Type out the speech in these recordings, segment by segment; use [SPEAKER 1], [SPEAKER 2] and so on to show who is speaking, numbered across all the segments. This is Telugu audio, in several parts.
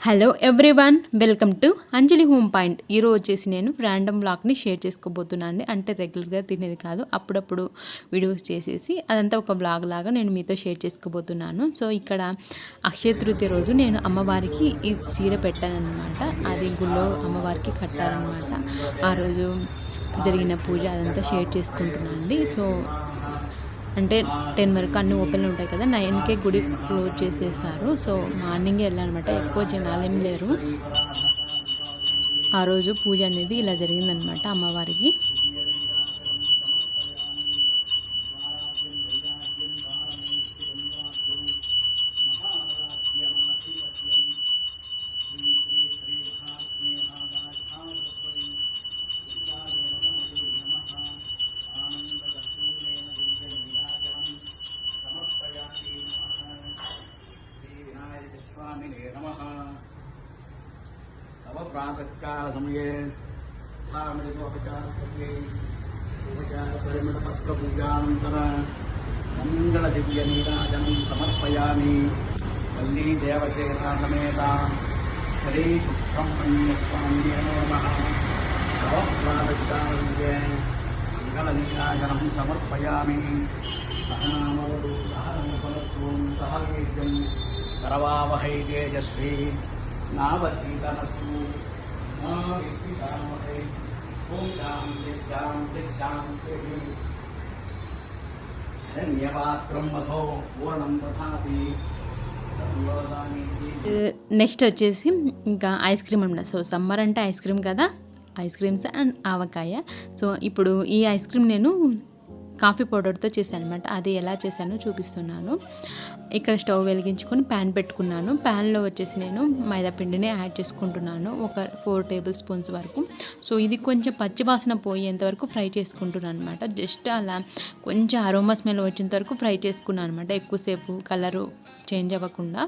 [SPEAKER 1] Hello everyone welcome to Anjali home point ఈరోజు వచ్చేసి నేను ర్యాండమ్ బ్లాగ్ని షేర్ చేసుకోబోతున్నాను అండి అంటే రెగ్యులర్గా తినేది కాదు అప్పుడప్పుడు వీడియోస్ చేసేసి అదంతా ఒక బ్లాగ్ లాగా నేను మీతో షేర్ చేసుకోబోతున్నాను. సో ఇక్కడ అక్షయ తృతీయ రోజు నేను అమ్మవారికి ఈ చీర పెట్టాను అనమాట అది గుళ్ళో అమ్మవారికి కట్టారనమాట ఆ రోజు జరిగిన పూజ అదంతా షేర్ చేసుకుంటున్నాను అండి సో అంటే టెన్ వరకు అన్ని ఓపెన్లో ఉంటాయి కదా నైన్కే గుడి క్లోజ్ చేసేసారు సో మార్నింగే వెళ్ళానమాట ఎక్కువ జనాలు ఏం లేరు. ఆ రోజు పూజ అనేది ఇలా జరిగిందనమాట అమ్మవారికి.
[SPEAKER 2] ನಮಗೆ ರಾಮರಿಗೆ ಉಪಚಾರಕ್ಕೆ ಉಪಚಾರ ಪರಿಮಳ ಪತ್ರ ಪೂಜಾನಂತರ ಮಂಗಳ ದಿವ್ಯ ನೀರಾಜನ ಸಮರ್ಪಯಾಮಿ ವಲ್ಲೀ ದೇವಶೇಖರ ಸಮೇತ ಹರೇ ಸುಬ್ರಹ್ಮಣ್ಯ ಸ್ವಾಮಿಯೇ ನಮಃ సహస్రాధికారంగే మంగళ నీరాజనం సమర్పయామి సహనామవతు సహనపరత్వం సహవీర్యం కరవావహై తేజస్వి నావతీతనస్తు
[SPEAKER 1] నెక్స్ట్ వచ్చేసి ఇంకా ఐస్ క్రీమ్ అనమాట సో సమ్మర్ అంటే ఐస్ క్రీమ్ కదా? Ice creams and avakaya so ఇప్పుడు ఈ ఐస్ క్రీమ్ నేను కాఫీ పౌడర్తో చేశాను అనమాట అది ఎలా చేశానో చూపిస్తున్నాను. ఇక్కడ స్టవ్ వెలిగించుకొని ప్యాన్ పెట్టుకున్నాను. ప్యాన్లో వచ్చేసి నేను మైదాపిండిని యాడ్ చేసుకుంటున్నాను. ఒక ఫోర్ టేబుల్ స్పూన్స్ వరకు. సో ఇది కొంచెం పచ్చివాసన పోయేంత వరకు ఫ్రై చేసుకుంటున్నాను అనమాట జస్ట్ అలా కొంచెం అరోమా స్మెల్ వచ్చేంత వరకు ఫ్రై చేసుకున్నాను అనమాట ఎక్కువసేపు కలరు చేంజ్ అవ్వకుండా.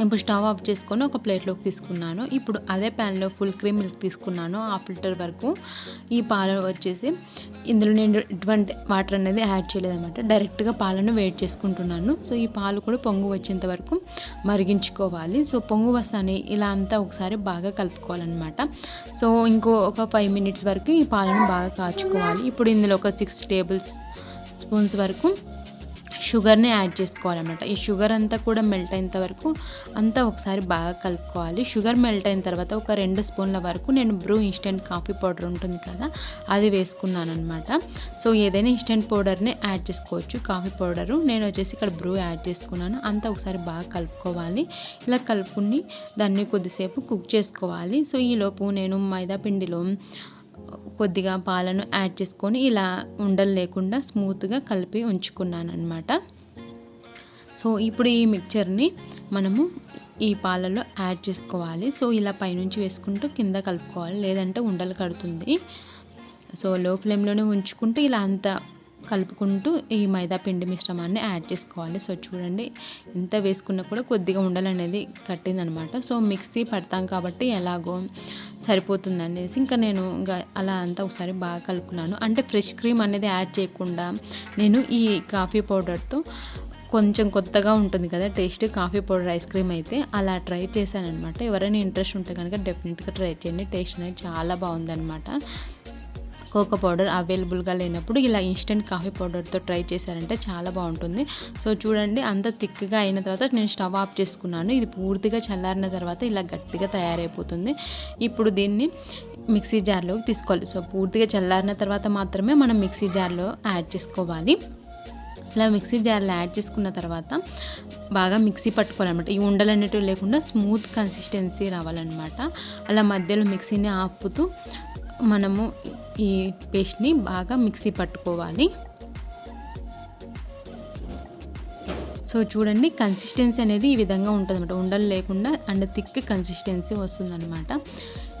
[SPEAKER 1] ఇప్పుడు స్టవ్ ఆఫ్ చేసుకొని ఒక ప్లేట్లోకి తీసుకున్నాను. ఇప్పుడు అదే ప్యాన్లో ఫుల్ క్రీమ్ మిల్క్ తీసుకున్నాను హాఫ్ లీటర్ వరకు. ఈ పాలు వచ్చేసి ఇందులో నేను ఎటువంటి వాటర్ అనేది యాడ్ చేయలేదన్నమాట. డైరెక్ట్గా పాలను వేడి చేసుకుంటున్నాను. సో ఈ పాలు కూడా పొంగు వచ్చేంత వరకు మరిగించుకోవాలి. సో పొంగు వస్తానే ఇలా అంతా ఒకసారి బాగా కలుపుకోవాలన్నమాట. సో ఇంకో ఒక ఫైవ్ మినిట్స్ వరకు ఈ పాలను బాగా కాచుకోవాలి. ఇప్పుడు ఇందులో ఒక సిక్స్ టేబుల్ స్పూన్స్ వరకు షుగర్ని యాడ్ చేసుకోవాలన్నమాట. ఈ షుగర్ అంతా కూడా మెల్ట్ అయినంత వరకు అంతా ఒకసారి బాగా కలుపుకోవాలి. షుగర్ మెల్ట్ అయిన తర్వాత ఒక రెండు స్పూన్ల వరకు నేను బ్రూ ఇన్స్టెంట్ కాఫీ పౌడర్ ఉంటుంది కదా అది వేసుకున్నాను అనమాట సో ఏదైనా ఇన్స్టెంట్ పౌడర్ని యాడ్ చేసుకోవచ్చు. కాఫీ పౌడరు నేను వచ్చేసి ఇక్కడ బ్రూ యాడ్ చేసుకున్నాను. అంతా ఒకసారి బాగా కలుపుకోవాలి. ఇలా కలుపుకుని దాన్ని కొద్దిసేపు కుక్ చేసుకోవాలి. సో ఈలోపు నేను మైదా పిండిలో కొద్దిగా పాలను యాడ్ చేసుకొని ఇలా ఉండలు లేకుండా స్మూత్గా కలిపి ఉంచుకున్నాను అనమాట సో ఇప్పుడు ఈ మిక్చర్ని మనము ఈ పాలలో యాడ్ చేసుకోవాలి. సో ఇలా పైనుంచి వేసుకుంటూ కింద కలుపుకోవాలి. లేదంటే ఉండలు కడుతుంది. సో లో ఫ్లేమ్లోనే ఉంచుకుంటూ ఇలా అంతా కలుపుకుంటూ ఈ మైదా పిండి మిశ్రమాన్ని యాడ్ చేసుకోవాలి. సో చూడండి ఎంత వేసుకున్నా కూడా కొద్దిగా ఉండలు అనేది కట్టిందనమాట. సో మిక్సీ పడతాం కాబట్టి ఎలాగో సరిపోతుంది అనేసి ఇంకా నేను ఇంకా అలా అంతా ఒకసారి బాగా కలుపుకున్నాను. అంటే ఫ్రెష్ క్రీమ్ అనేది యాడ్ చేయకుండా నేను ఈ కాఫీ పౌడర్తో కొంచెం కొత్తగా ఉంటుంది కదా taste coffee powder ice cream అయితే అలా ట్రై చేశాను అనమాట ఎవరైనా ఇంట్రెస్ట్ ఉంటే కనుక డెఫినెట్గా ట్రై చేయండి. టేస్ట్ అనేది చాలా బాగుందనమాట. కోకో పౌడర్ అవైలబుల్గా లేనప్పుడు ఇలా ఇన్స్టెంట్ కాఫీ పౌడర్తో ట్రై చేశారంటే చాలా బాగుంటుంది. సో చూడండి అంత థిక్గా అయిన తర్వాత నేను స్టవ్ ఆఫ్ చేసుకున్నాను. ఇది పూర్తిగా చల్లారిన తర్వాత ఇలా గట్టిగా తయారైపోతుంది. ఇప్పుడు దీన్ని మిక్సీ జార్లోకి తీసుకోవాలి. సో పూర్తిగా చల్లారిన తర్వాత మాత్రమే మనం మిక్సీ జార్లో యాడ్ చేసుకోవాలి. ఇలా మిక్సీ జార్లో యాడ్ చేసుకున్న తర్వాత బాగా మిక్సీ పట్టుకోవాలన్నమాట. ఈ ఉండలు అనేటివి లేకుండా స్మూత్ కన్సిస్టెన్సీ రావాలన్నమాట. అలా మధ్యలో మిక్సీని ఆపుతూ మనము ఈ పేస్ట్ని బాగా మిక్సీ పట్టుకోవాలి. సో చూడండి కన్సిస్టెన్సీ అనేది ఈ విధంగా ఉంటుంది అనమాట ఉండలు లేకుండా అండ్ థిక్ కన్సిస్టెన్సీ వస్తుందన్నమాట.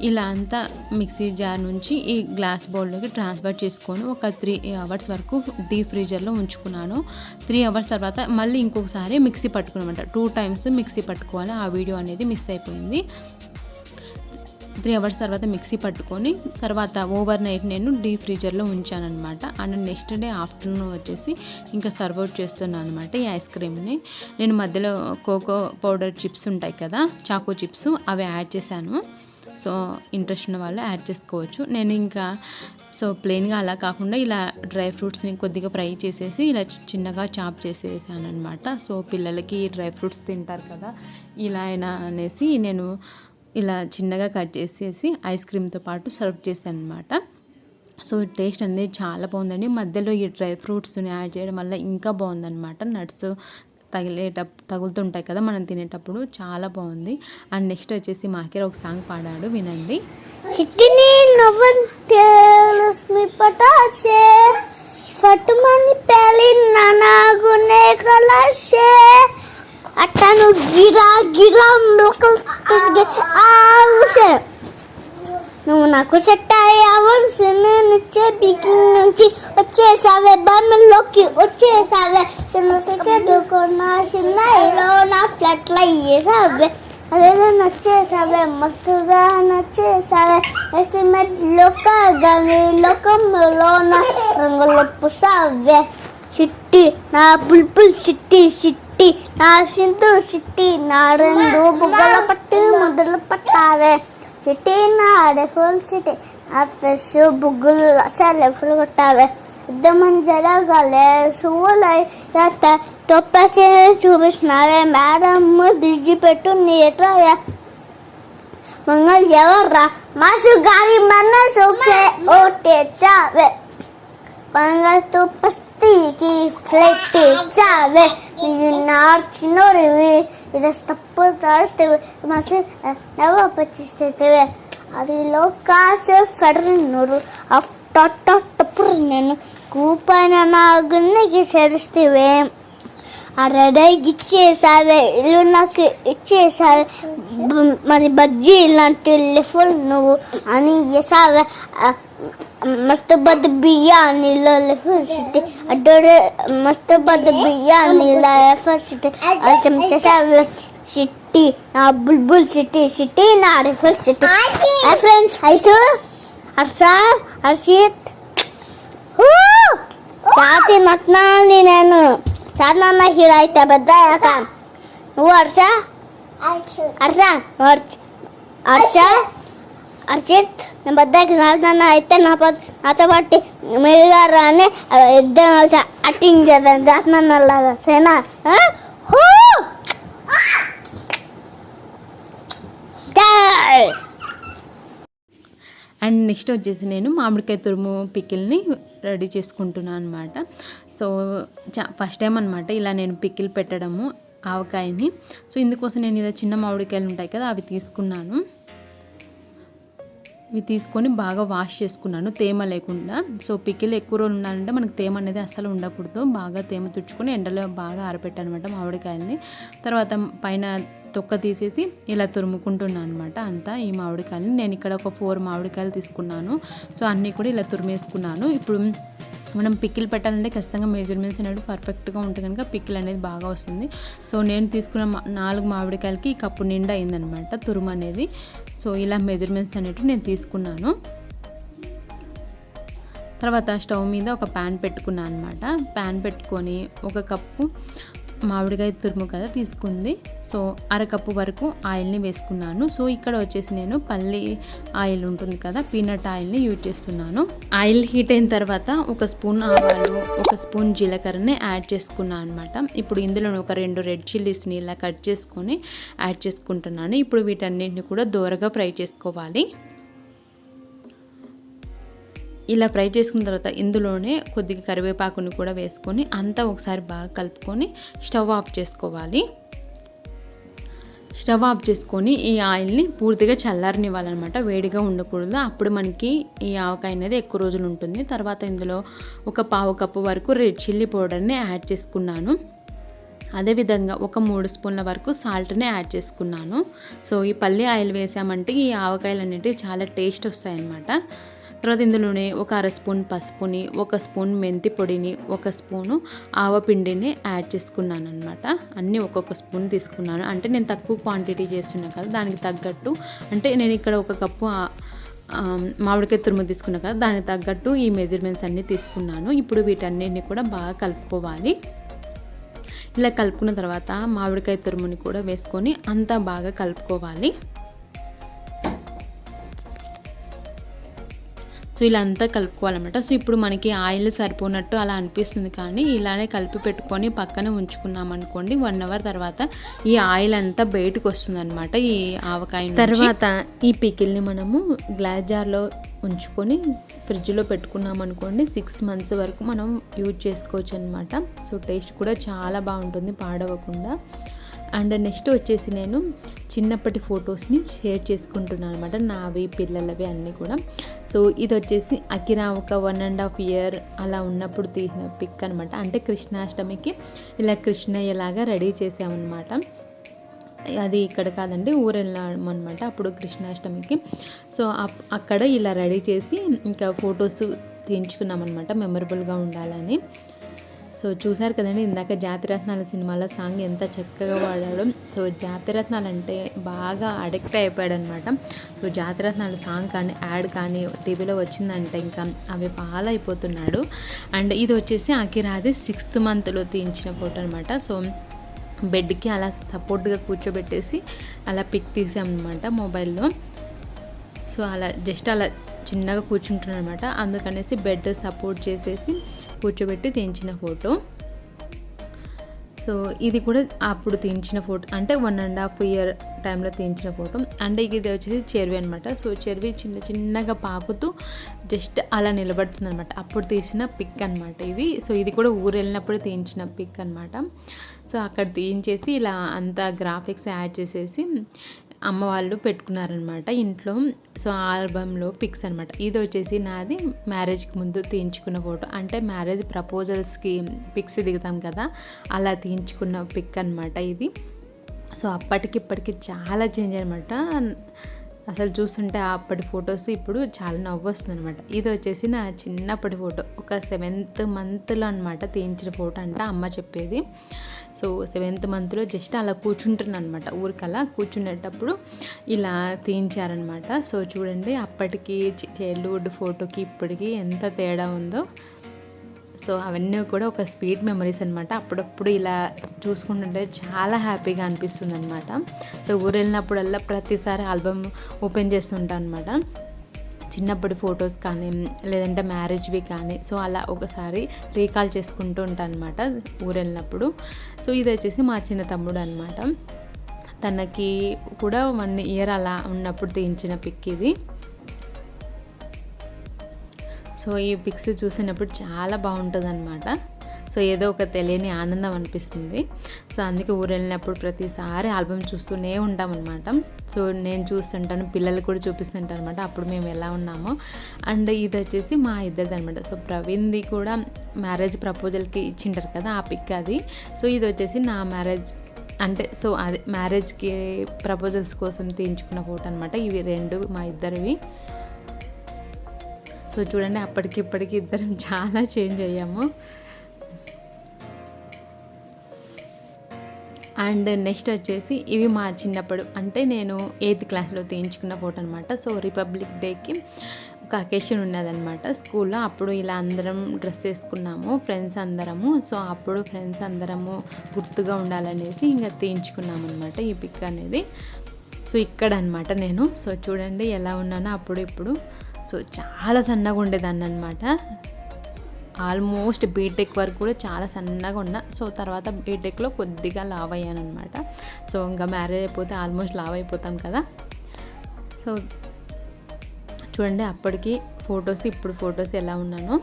[SPEAKER 1] ఇలా అంతా మిక్సీ జార్ నుంచి ఈ గ్లాస్ బౌల్లోకి ట్రాన్స్ఫర్ చేసుకొని ఒక త్రీ అవర్స్ వరకు డీప్ ఫ్రీజర్లో ఉంచుకున్నాను. త్రీ అవర్స్ తర్వాత మళ్ళీ ఇంకొకసారి మిక్సీ పట్టుకున్నమాట. టూ టైమ్స్ మిక్సీ పట్టుకోవాలి. ఆ వీడియో అనేది మిస్ అయిపోయింది. త్రీ అవర్స్ తర్వాత మిక్సీ పట్టుకొని తర్వాత ఓవర్ నైట్ నేను డీప్ ఫ్రీజర్లో ఉంచాను అనమాట అండ్ నెక్స్ట్ డే ఆఫ్టర్నూన్ వచ్చేసి ఇంకా సర్వ్ అవుట్ చేస్తున్నాను అనమాట ఈ ఐస్ క్రీమ్ని. నేను మధ్యలో కోకో పౌడర్ చిప్స్ ఉంటాయి కదా చాకో చిప్స్ అవి యాడ్ చేశాను. సో ఇంట్రెస్ట్ ఉన్న వాళ్ళు యాడ్ చేసుకోవచ్చు. నేను ఇంకా సో ప్లెయిన్గా అలా కాకుండా ఇలా డ్రై ఫ్రూట్స్ని కొద్దిగా ఫ్రై చేసేసి ఇలా చి- చిన్నగా చాప్ చేసేసాను అనమాట సో పిల్లలకి డ్రై ఫ్రూట్స్ తింటారు కదా ఇలా అయినా అనేసి నేను ఇలా చిన్నగా కట్ చేసేసి ఐస్ క్రీమ్తో పాటు సర్వ్ చేశాను అనమాట సో టేస్ట్ అనేది చాలా బాగుందండి. మధ్యలో ఈ డ్రై ఫ్రూట్స్ని యాడ్ చేయడం వల్ల ఇంకా బాగుందన్నమాట. నట్స్ తగిలేటప్ తగులుతుంటాయి కదా మనం తినేటప్పుడు. చాలా బాగుంది. అండ్ నెక్స్ట్ వచ్చేసి మాకేర ఒక సాంగ్ పాడాడు. వినండి.
[SPEAKER 3] చిట్టిని పేలి నాగునే కలాషే అట్టను గిరా గిరా లోకల్ తిరిగి ఆవుషే నువ్వు నాకు సెట్ అయ్యావు నిచ్చే బిగిన్ నుంచి వచ్చేసావే బమ్మలోకి వచ్చేసావే. చిన్న సెకండ్ చిన్న ఇలా నా ఫ్లట్ అయ్యేసావే. అదే నచ్చేసావే మస్తుగా నచ్చేసావే. లోక గమి నీ లోకంలోన రంగులు పుసావే చిట్టి నా బుల్బుల్ చిట్టి చిట్టి నా సింధు చిట్టి నా రెండు బుగ్గల పట్టి ముద్దలు పట్టావే సిటీ నాడే ఫుల్ సిటీ ఆ ఫ్రెష్ బుగ్గులు సరే ఫుల్ కొట్టావే ఇద్దమని జరగాలే షూలై తొప్పేసి చూపిస్తున్నావే మేడం దిజి పెట్టు నీట్రాయే మంగళ ఎవర్రా మాసు గారి మనసుకే ఓటేచావే పంగతు పస్తికి ఫ్లైట్ ఇచ్చావే నీవు నార్చినోరివి ఇది తప్పు తాస్తేవి మసి నవ్వ పచ్చిస్తేవే అది లోకాసే ఫెడరినోరు అప్పుడు నేను కూపైన నా గుండెకి చేరిస్తేవే ఆ ఇచ్చేసావే ఇల్లు నాకు ఇచ్చేసావే మరి బజ్జీ ఇలాంటి లెఫుల్ నువ్వు అని చేసావే మస్తు బద్ద బియ్యానీలో లెఫుల్ సిటీ అడ్డోడే మస్తు బద్ద బియ్యానీలో లెఫుల్ సిటీ అది చేసావే సిటీ నా బుల్బుల్ సిటీ సిటీ నా రిఫర్ సిటీ హై ఫ్రెండ్స్ హైసు హర్షా హర్షిత్. చాతి ఛాతి నేను చార్నన్న హీరో అయితే పెద్ద నువ్వు నువ్వు హర్ష హర్ష హర్షిత్ నేను పెద్దకి నాన్న అయితే నా పద్ నాతో పాటు మీరు గారు అని ఇద్దరు కలిసి యాక్టింగ్ చేద్దాం లాగా సేనా!
[SPEAKER 1] అండ్ నెక్స్ట్ వచ్చేసి నేను మామిడికాయ తురుము పికిల్ని రెడీ చేసుకుంటున్నాను అనమాట సో ఫస్ట్ టైం అనమాట ఇలా నేను పిక్కిల్ పెట్టడము ఆవకాయని. సో ఇందుకోసం నేను ఇలా చిన్న మామిడికాయలు ఉంటాయి కదా అవి తీసుకున్నాను. ఇవి తీసుకొని బాగా వాష్ చేసుకున్నాను తేమ లేకుండా. సో పికిల్ ఎక్కువ రోజులు ఉండాలంటే మనకు తేమ అనేది అసలు ఉండకూడదు. బాగా తేమ తుడుచుకొని ఎండలో బాగా ఆరబెట్టాను అనమాట మామిడికాయలని. తర్వాత పైన తొక్క తీసేసి ఇలా తురుముకుంటున్నాను అనమాట అంతా ఈ మామిడికాయలని. నేను ఇక్కడ ఒక ఫోర్ మామిడికాయలు తీసుకున్నాను. సో అన్నీ కూడా ఇలా తురిమేసుకున్నాను. ఇప్పుడు మనం పిక్కిల్ పెట్టాలంటే ఖచ్చితంగా మెజర్మెంట్స్ అనేది పర్ఫెక్ట్గా ఉంటే కనుక పిక్కిల్ అనేది బాగా వస్తుంది. సో నేను తీసుకున్న మా- నాలుగు మామిడికాయలకి ఈ కప్పు నిండా అయిందనమాట తురుము అనేది. సో ఇలా మెజర్మెంట్స్ అనేవి నేను తీసుకున్నాను. తర్వాత స్టవ్ మీద ఒక ప్యాన్ పెట్టుకున్నాను అనమాట. ప్యాన్ పెట్టుకొని ఒక కప్పు మామిడికాయ తురుము కదా తీసుకుంది. సో అరకప్పు వరకు ఆయిల్ని వేసుకున్నాను. సో ఇక్కడ వచ్చేసి నేను పల్లి ఆయిల్ ఉంటుంది కదా పీనట్ ఆయిల్ని యూజ్ చేస్తున్నాను. ఆయిల్ హీట్ అయిన తర్వాత ఒక స్పూన్ ఆవాలు ఒక స్పూన్ జీలకర్రని యాడ్ చేసుకున్నాను అనమాట ఇప్పుడు ఇందులో ఒక రెండు రెడ్ చిల్లీస్ని ఇలా కట్ చేసుకొని యాడ్ చేసుకుంటున్నాను. ఇప్పుడు వీటన్నిటిని కూడా దూరగా ఫ్రై చేసుకోవాలి. ఇలా ఫ్రై చేసుకున్న తర్వాత ఇందులోనే కొద్దిగా కరివేపాకుని కూడా వేసుకొని అంతా ఒకసారి బాగా కలుపుకొని స్టవ్ ఆఫ్ చేసుకోవాలి. స్టవ్ ఆఫ్ చేసుకొని ఈ ఆయిల్ని పూర్తిగా చల్లారనివ్వాలన్నమాట. వేడిగా ఉండకూడదు. అప్పుడు మనకి ఈ ఆవకాయ అనేది ఎక్కువ రోజులు ఉంటుంది. తర్వాత ఇందులో ఒక పావు కప్పు వరకు రెడ్ చిల్లీ పౌడర్ని యాడ్ చేసుకున్నాను. అదేవిధంగా ఒక మూడు స్పూన్ల వరకు సాల్ట్ని యాడ్ చేసుకున్నాను. సో ఈ పల్లి ఆయిల్ వేసామంటే ఈ ఆవకాయలు అనేటివి చాలా టేస్ట్ వస్తాయన్నమాట. తర్వాత ఇందులోనే ఒక అర స్పూన్ పసుపుని ఒక స్పూన్ మెంతి పొడిని ఒక స్పూను ఆవపిండిని యాడ్ చేసుకున్నాను అనమాట అన్నీ ఒక్కొక్క స్పూన్ తీసుకున్నాను. అంటే నేను తక్కువ క్వాంటిటీ చేస్తున్నాను కదా దానికి తగ్గట్టు. అంటే నేను ఇక్కడ ఒక కప్పు మామిడికాయ తురుము తీసుకున్నా కదా దానికి తగ్గట్టు ఈ మెజర్మెంట్స్ అన్నీ తీసుకున్నాను. ఇప్పుడు వీటన్నిటిని కూడా బాగా కలుపుకోవాలి. ఇలా కలుపుకున్న తర్వాత మామిడికాయ తురుముని కూడా వేసుకొని అంతా బాగా కలుపుకోవాలి. సో ఇలా అంతా కలుపుకోవాలన్నమాట. సో ఇప్పుడు మనకి ఆయిల్ సరిపోనట్టు అలా అనిపిస్తుంది కానీ ఇలానే కలిపి పెట్టుకొని పక్కన ఉంచుకున్నాం అనుకోండి వన్ అవర్ తర్వాత ఈ ఆయిల్ అంతా బయటకు వస్తుంది అనమాట ఈ ఆవకాయ తర్వాత ఈ పికిల్ని మనము గ్లాస్ జార్లో ఉంచుకొని ఫ్రిడ్జ్లో పెట్టుకున్నాం అనుకోండి సిక్స్ మంత్స్ వరకు మనం యూజ్ చేసుకోవచ్చు అనమాట సో టేస్ట్ కూడా చాలా బాగుంటుంది పాడవకుండా. అండ్ నెక్స్ట్ వచ్చేసి నేను చిన్నప్పటి ఫొటోస్ని షేర్ చేసుకుంటున్నాను అనమాట నావి పిల్లలవి అన్నీ కూడా. సో ఇది వచ్చేసి అకిరా ఒక వన్ అండ్ హాఫ్ ఇయర్ అలా ఉన్నప్పుడు తీసిన పిక్ అనమాట అంటే కృష్ణాష్టమికి ఇలా కృష్ణయ్యలాగా రెడీ చేసామన్నమాట. అది ఇక్కడ కాదండి ఊరు అనమాట అప్పుడు కృష్ణాష్టమికి. సో అప్- అక్కడ ఇలా రెడీ చేసి ఇంకా ఫొటోస్ తీయించుకున్నాం అనమాట మెమరబుల్గా ఉండాలని. సో చూశారు కదండి ఇందాక జాతిరత్నాల సినిమాలో సాంగ్ ఎంత చక్కగా వాడాడు. సో జాతిరత్నాలు అంటే బాగా అడిక్ట్ అయిపోయాడు అనమాట సో జాతిరత్నాల సాంగ్ కానీ యాడ్ కానీ టీవీలో వచ్చిందంటే ఇంకా అవి పాలైపోతున్నాడు. అండ్ ఇది వచ్చేసి అకిరాది సిక్స్త్ మంత్లో తీయించిన ఫోటో అనమాట. సో బెడ్కి అలా సపోర్ట్గా కూర్చోబెట్టేసి అలా పిక్ తీసామన్నమాట మొబైల్లో. సో అలా జస్ట్ అలా చిన్నగా కూర్చుంటున్నాను అనమాట అందుకనేసి బెడ్ సపోర్ట్ చేసేసి కూర్చోబెట్టి తీయించిన ఫోటో. సో ఇది కూడా అప్పుడు తీయించిన ఫోటో అంటే వన్ అండ్ హాఫ్ ఇయర్ టైంలో తీయించిన ఫోటో. అండ్ ఇది వచ్చేసి చెరువి అనమాట సో చెరువి చిన్న చిన్నగా పాకుతూ జస్ట్ అలా నిలబడుతుంది అనమాట అప్పుడు తీసిన పిక్ అనమాట ఇది. సో ఇది కూడా ఊరు వెళ్ళినప్పుడు తీయించిన పిక్ అనమాట సో అక్కడ తీయించేసి ఇలా అంతా గ్రాఫిక్స్ యాడ్ చేసేసి అమ్మ వాళ్ళు పెట్టుకున్నారనమాట ఇంట్లో. సో ఆల్బంలో పిక్స్ అనమాట. ఇది వచ్చేసి నాది మ్యారేజ్కి ముందు తీయించుకున్న ఫోటో. అంటే మ్యారేజ్ ప్రపోజల్స్కి పిక్స్ దిగుతాం కదా అలా తీయించుకున్న పిక్ అనమాట ఇది. సో అప్పటికి ఇప్పటికి చాలా చేంజ్ అనమాట. అసలు చూస్తుంటే అప్పటి ఫొటోస్ ఇప్పుడు చాలా నవ్వు వస్తుంది అనమాట. ఇది వచ్చేసి నా చిన్నప్పటి ఫోటో. ఒక సెవెంత్ మంత్లో అనమాట తీయించిన ఫోటో అంట అమ్మ చెప్పేది. సో సెవెంత్ మంత్లో జస్ట్ అలా కూర్చుంటున్నాను అనమాట ఊరికలా కూర్చునేటప్పుడు ఇలా తీయించారనమాట సో చూడండి అప్పటికి చైల్డ్హుడ్ ఫోటోకి ఇప్పటికి ఎంత తేడా ఉందో. సో అవన్నీ కూడా ఒక స్వీట్ మెమరీస్ అనమాట అప్పుడప్పుడు ఇలా చూసుకుంటుంటే చాలా హ్యాపీగా అనిపిస్తుంది అనమాట సో ఊరు వెళ్ళినప్పుడల్లా ప్రతిసారి ఆల్బమ్ ఓపెన్ చేస్తుంటాను అనమాట చిన్నప్పటి ఫొటోస్ కానీ లేదంటే మ్యారేజ్వి కానీ సో అలా ఒకసారి రీకాల్ చేసుకుంటూ ఉంటాను అనమాట ఊరు వెళ్ళినప్పుడు సో ఇది వచ్చేసి మా చిన్న తమ్ముడు అనమాట తనకి కూడా వన్ ఇయర్ అలా ఉన్నప్పుడు తీయించిన పిక్ ఇది. సో ఈ పిక్స్ చూసినప్పుడు చాలా బాగుంటుంది అనమాట సో ఏదో ఒక తెలియని ఆనందం అనిపిస్తుంది. సో అందుకే ఊరు వెళ్ళినప్పుడు ప్రతిసారి ఆల్బమ్ చూస్తూనే ఉంటామన్నమాట. సో నేను చూస్తుంటాను పిల్లలు కూడా చూపిస్తుంటాను అనమాట అప్పుడు మేము ఎలా ఉన్నామో. అండ్ ఇది వచ్చేసి మా ఇద్దరిది అనమాట సో ప్రవీణ్ది కూడా మ్యారేజ్ ప్రపోజల్కి ఇచ్చింటారు కదా ఆ పిక్ అది. సో ఇది వచ్చేసి నా మ్యారేజ్ అంటే సో అది మ్యారేజ్కి ప్రపోజల్స్ కోసం తీయించుకున్న ఫోటో అనమాట ఇవి రెండు మా ఇద్దరివి. సో చూడండి అప్పటికిప్పటికి ఇద్దరం చాలా చేంజ్ అయ్యాము. అండ్ నెక్స్ట్ వచ్చేసి ఇవి మా చిన్నప్పుడు. అంటే నేను ఎయిత్ క్లాస్లో తీయించుకున్న ఫోటో అనమాట సో రిపబ్లిక్ డేకి ఒక అకేషన్ ఉన్నదనమాట స్కూల్లో. అప్పుడు ఇలా అందరం డ్రెస్ వేసుకున్నాము ఫ్రెండ్స్ అందరము. సో అప్పుడు ఫ్రెండ్స్ అందరము గుర్తుగా ఉండాలనేసి ఇంకా తీయించుకున్నాము అనమాట ఈ పిక్ అనేది. సో ఇక్కడ అనమాట నేను. సో చూడండి ఎలా ఉన్నానో అప్పుడు ఇప్పుడు. సో చాలా సన్నగా ఉండేదాన్ని అనమాట ఆల్మోస్ట్ బీటెక్ వరకు కూడా చాలా సన్నగా ఉన్నా. సో తర్వాత బీటెక్లో కొద్దిగా లావ్ అయ్యాను అనమాట సో ఇంకా మ్యారేజ్ అయిపోతే ఆల్మోస్ట్ లావ్ అయిపోతాం కదా. సో చూడండి అప్పటికి ఫొటోస్ ఇప్పుడు ఫొటోస్ ఎలా ఉన్నానో.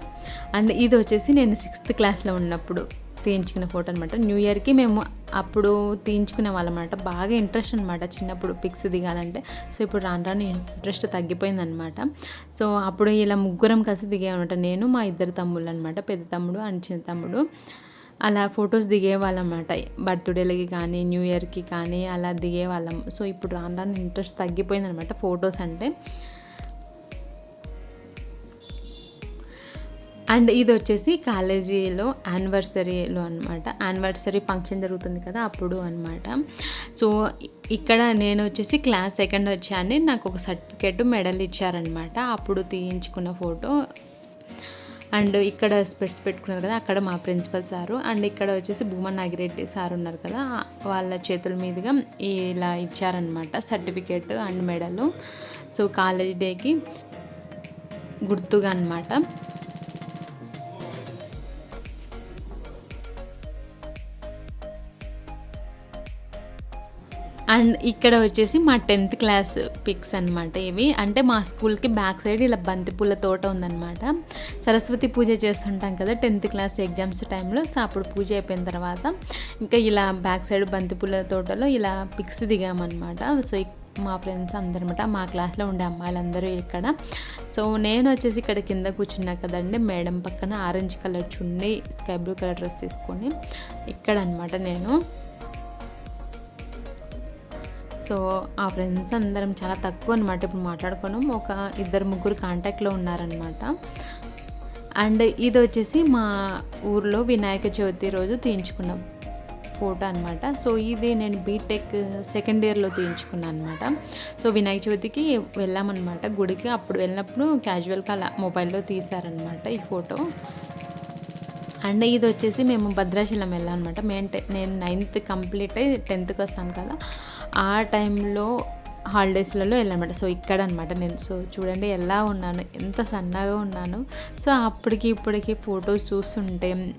[SPEAKER 1] అండ్ ఇది వచ్చేసి నేను సిక్స్త్ క్లాస్లో ఉన్నప్పుడు. తీయించుకున్న ఫోటో అనమాట న్యూ ఇయర్కి మేము అప్పుడు తీయించుకునే వాళ్ళమాట బాగా ఇంట్రెస్ట్ అనమాట చిన్నప్పుడు పిక్స్ దిగాలంటే. సో ఇప్పుడు రాను రాను ఇంట్రెస్ట్ తగ్గిపోయిందనమాట సో అప్పుడు ఇలా ముగ్గురం కలిసి దిగామన్నమాట నేను మా ఇద్దరు తమ్ముళ్ళు అనమాట పెద్ద తమ్ముడు అండ్ చిన్న తమ్ముడు. అలా ఫొటోస్ దిగేవాళ్ళమాట బర్త్డేలకి కానీ న్యూ ఇయర్కి కానీ అలా దిగేవాళ్ళం సో ఇప్పుడు రాను రాను ఇంట్రెస్ట్ తగ్గిపోయింది అనమాట ఫొటోస్ అంటే. అండ్ ఇది వచ్చేసి కాలేజీలో యానివర్సరీలో అనమాట యానివర్సరీ ఫంక్షన్ జరుగుతుంది కదా అప్పుడు అనమాట సో ఇక్కడ నేను వచ్చేసి క్లాస్ సెకండ్ వచ్చాను నాకు ఒక సర్టిఫికేట్ మెడల్ ఇచ్చారనమాట అప్పుడు తీయించుకున్న ఫోటో అండ్ ఇక్కడ స్పెట్స్ పెట్టుకున్నారు కదా అక్కడ మా ప్రిన్సిపల్ సారు. అండ్ ఇక్కడ వచ్చేసి భూమన్ నాగిరెడ్డి సార్ ఉన్నారు కదా వాళ్ళ చేతుల మీదుగా ఇలా ఇచ్చారనమాట certificate and medal so college డేకి గుర్తుగా అనమాట అండ్ ఇక్కడ వచ్చేసి మా టెన్త్ క్లాస్ పిక్స్ అనమాట ఇవి. అంటే మా స్కూల్కి బ్యాక్ సైడ్ ఇలా బంతిపూల తోట ఉందన్నమాట. సరస్వతి పూజ చేస్తుంటాం కదా టెన్త్ క్లాస్ ఎగ్జామ్స్ టైంలో సో అప్పుడు పూజ అయిపోయిన తర్వాత ఇంకా ఇలా బ్యాక్ సైడ్ బంతిపూల తోటలో ఇలా పిక్స్ దిగామన్నమాట. సో మా ఫ్రెండ్స్ అందరమాట మా క్లాస్లో ఉండే అమ్మాయిలందరూ ఇక్కడ. సో నేను వచ్చేసి ఇక్కడ కింద కూర్చున్నా కదండి మేడం పక్కన ఆరెంజ్ కలర్ చున్నీ స్కై బ్లూ కలర్ డ్రెస్ తీసుకొని ఇక్కడ అనమాట నేను. సో ఆ ఫ్రెండ్స్ అందరం చాలా తక్కువ అనమాట ఇప్పుడు మాట్లాడుకోవడం ఒక ఇద్దరు ముగ్గురు కాంటాక్ట్లో ఉన్నారనమాట అండ్ ఇది వచ్చేసి మా ఊర్లో వినాయక చవితి రోజు తీయించుకున్న ఫోటో అనమాట సో ఇది నేను బీటెక్ సెకండ్ ఇయర్లో తీయించుకున్నాను అనమాట సో వినాయక చవితికి వెళ్ళామన్నమాట గుడికి. అప్పుడు వెళ్ళినప్పుడు క్యాజువల్గా అలా మొబైల్లో తీశారనమాట ఈ ఫోటో. అండ్ ఇది వచ్చేసి మేము భద్రాచలం వెళ్ళాం అనమాట మేము నేను నైన్త్ కంప్లీట్ అయ్యి టెన్త్కి వస్తాం కదా. ఆ టైంలో హాలిడేస్లలో వెళ్ళనమాట. సో ఇక్కడ అనమాట నేను సో చూడండి ఎలా ఉన్నాను. ఎంత సన్నగా ఉన్నాను. సో అప్పటికి ఇప్పటికి ఫొటోస్ చూస్తుంటే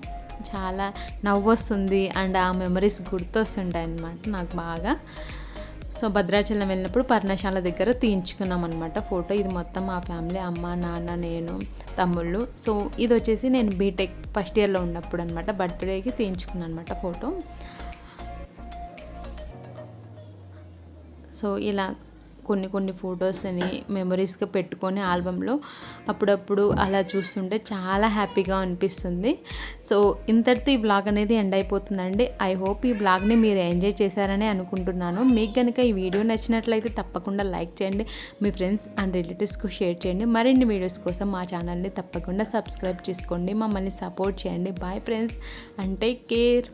[SPEAKER 1] చాలా నవ్వు వస్తుంది అండ్ ఆ మెమరీస్ గుర్తొస్తుంటాయి అన్నమాట నాకు బాగా. సో భద్రాచలం వెళ్ళినప్పుడు పర్ణశాల దగ్గర తీయించుకున్నాం అనమాట ఫోటో. ఇది మొత్తం మా ఫ్యామిలీ అమ్మ నాన్న నేను తమ్ముళ్ళు. సో ఇది వచ్చేసి నేను బీటెక్ ఫస్ట్ ఇయర్లో ఉన్నప్పుడు అనమాట బర్త్డేకి తీయించుకున్నాను అనమాట ఫోటో. సో ఇలా కొన్ని కొన్ని ఫొటోస్ని మెమరీస్గా పెట్టుకొని ఆల్బంలో అప్పుడప్పుడు అలా చూస్తుంటే చాలా హ్యాపీగా అనిపిస్తుంది. సో ఇంతటితో ఈ బ్లాగ్ అనేది ఎండ్ అయిపోతుందండి. ఐ హోప్ ఈ బ్లాగ్ని మీరు ఎంజాయ్ చేశారని అనుకుంటున్నాను. మీకు కనుక ఈ వీడియో నచ్చినట్లయితే తప్పకుండా లైక్ చేయండి మీ ఫ్రెండ్స్ అండ్ రిలేటివ్స్కు షేర్ చేయండి. మరిన్ని వీడియోస్ కోసం మా ఛానల్ని తప్పకుండా సబ్స్క్రైబ్ చేసుకోండి. మమ్మల్ని సపోర్ట్ చేయండి. Bye friends and take care.